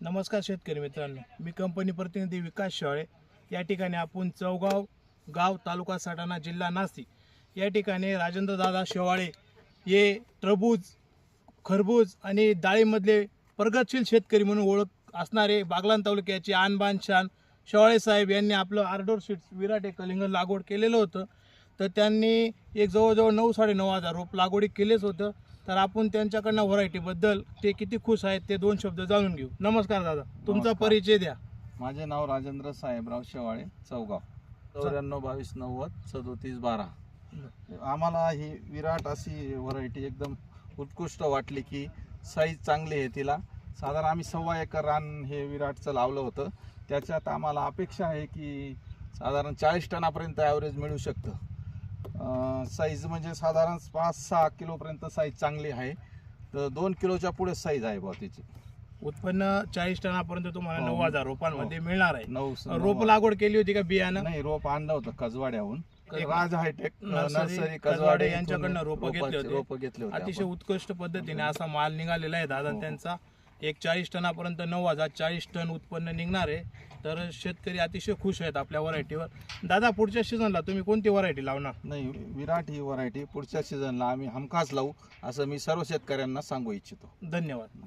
नमस्कार शेतकरी मित्रांनो मी कंपनी प्रतिनिधी विकास शाळे. या ठिकाणी आपण चौगाव गाव तालुका सटाणा जिल्हा नाशिक. या ठिकाणी राजेंद्रदादा शेवाळे हे टरबूज खरबूज आणि डाळीमधले प्रगतशील शेतकरी म्हणून ओळख असणारे बागलान तालुक्याचे आणबान शान शेवाळे साहेब यांनी आपलं आर्डोर सीट्स विराटे एक लागवड केलेलं होतं. तर त्यांनी एक जवळजवळ नऊ साडेनऊ हजार रोप लागवडी केलेच होतं. तर आपण त्यांच्याकडनं व्हरायटीबद्दल ते किती खुश आहेत ते दोन शब्द जाणून घेऊ. नमस्कार दादा तुमचा नमस्कार. परिचय द्या. माझे नाव राजेंद्र साहेबराव शेवाळे चौगाव. चौऱ्याण्णव बावीस नव्वद सदोतीस बारा. आम्हाला ही विराट अशी व्हरायटी एकदम उत्कृष्ट वाटली की साईज चांगली आहे तिला. साधारण आम्ही सव्वा एकर रान हे विराटचं लावलं होतं. त्याच्यात आम्हाला अपेक्षा आहे की साधारण चाळीस टनापर्यंत ॲव्हरेज मिळू शकतं. साईज म्हणजे साधारण पाच सहा किलोपर्यंत साईज चांगली आहे तर दोन किलोच्या पुढे साईज आहे बुवा त्याची उत्पन्न चाळीस टनापर्यंत तुम्हाला हो. नऊ हजार रोपांमध्ये मिळणार आहे नऊ रोप लागवड केली होती का बियाणं नाही रोप आणलं होतं कजवाड्याहून कजवाड. राज हायटेक नर्सरी, कजवाडे यांच्याकडनं रोपं घेतले होते. रोपं घेतले होते अतिशय आपण. उत्कृष्ट पद्धतीने असा माल निघालेला आहे दादा हो. त्यांचा एक चाळीस टनापर्यंत नऊ हजार चाळीस टन उत्पन्न निघणार आहे. तर शेतकरी अतिशय खुश आहेत आपल्या व्हरायटीवर. दादा पुढच्या सीझनला तुम्ही कोणती व्हरायटी लावणार? नाही विराट ही व्हरायटी पुढच्या सीझनला आम्ही हमखास लावू असं मी सर्व शेतकऱ्यांना सांगू इच्छितो. धन्यवाद.